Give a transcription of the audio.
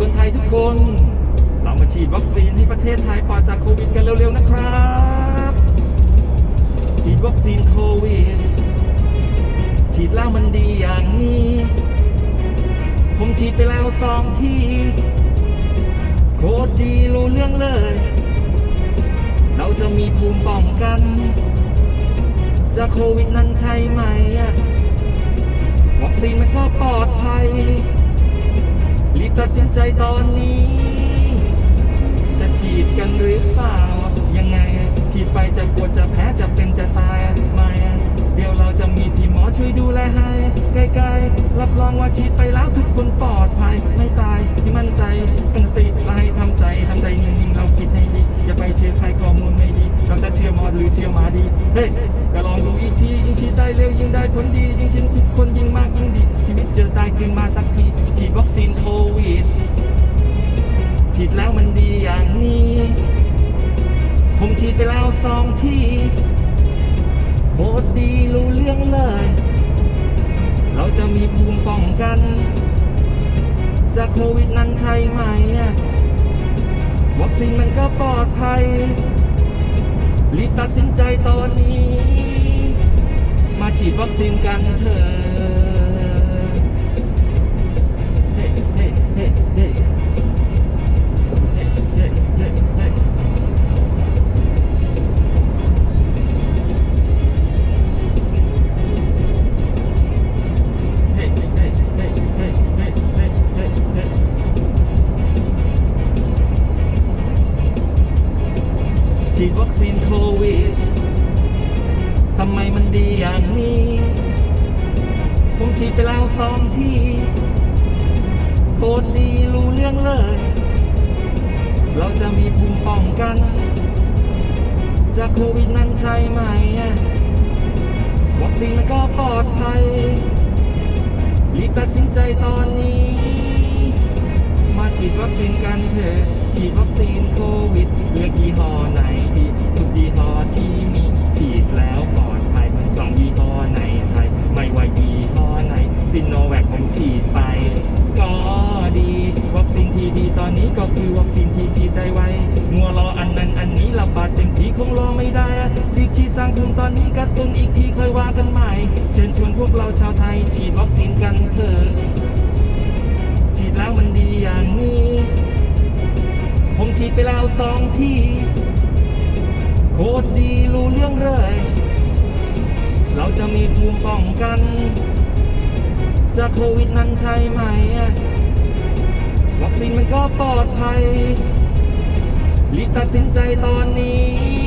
คนไทยทุกคน เรามาฉีดวัคซีนให้ประเทศไทยปลอดจากโควิดกันเร็วๆนะครับ ฉีดวัคซีนโควิด ฉีดแล้วมันดีอย่างนี้ ผมฉีดไปแล้วสองที่โคตรดีรู้เรื่องเลย เราจะมีภูมิป้องกันจากโควิดนั้นใช่ไหมวัคซีนมันก็ปลอดภัย รีบตัดสินใจตอนนี้ จะฉีดกันหรือเปล่า ยังไง ฉีดไปจะปวดจะแพ้จะเป็นจะตายไม่เดี๋ยวเราจะมีทีมหมอช่วยดูแลให้ใกล้ๆรับรองว่าฉีดไปแล้วทุกคนปลอดภัย ไม่ตายที่มั่นใจตั้งสติและให้ทำใจทำใจนิ่งๆเราคิดให้ดี อย่าไปเชื่อใครข้อมูลไม่ดี เราจะเชื่อหมอหรือเชื่อมาดี เฮ้ยก็ลองดูอีกทียิ่งฉีดได้เร็วยิ่งได้ผลดี ยิ่งฉีดทุกคนยิ่งมากยิ่งดี ชีวิตเจอตายขึ้นมาสักที ฉีดวัคซีนโควิด ฉีดแล้วมันดีอย่างนี้ ผมฉีดไปแล้วสองที่ โคตรดีรู้เรื่องเลย เราจะมีภูมิป้องกัน จากโควิดนั้นใช่ไหม วัคซีนมันก็ปลอดภัย รีบตัดสินใจตอนนี้ มาฉีดวัคซีนกันเถอะ ฉีดวัคซีนโควิดทำไมมันดีอย่างนี้ ผมฉีดไปแล้วสองที่โคตรดีรู้เรื่องเลย เราจะมีภูมิป้องกัน จากโควิดนั้นใช่ไหม วัคซีนกันเถอะฉีดวัคซีนโควิดเลือกยี่ห้อไหนดีทุกยี่ห้อที่มีฉีดแล้วปลอดภัยสองยี่ห้อในไทยไม่ว่ายี่ห้อไหนซินโนแวคผมฉีดไป ก็ดีวัคซีนที่ดีตอนนี้ก็คือวัคซีนที่ฉีดได้ไวงัวรออันนั้นอันนี้ระบาดเต็มที่คงรอไม่ได้อะรีฉีดสร้างภูมิตอนนี้กระตุ้นอีกทีค่อยว่ากันใหม่ เชิญชวนพวกเราชาวไทยฉีดวัคซีนกันเถอะ ฉีดแล้วมันดีอย่างนี้ ผมฉีดไปแล้วสองที่โคตรดีรู้เรื่องเลย เราจะมีภูมิป้องกัน จากโควิดนั้นใช่ไหม วัคซีนมันก็ปลอดภัยรีบตัดสินใจตอนนี้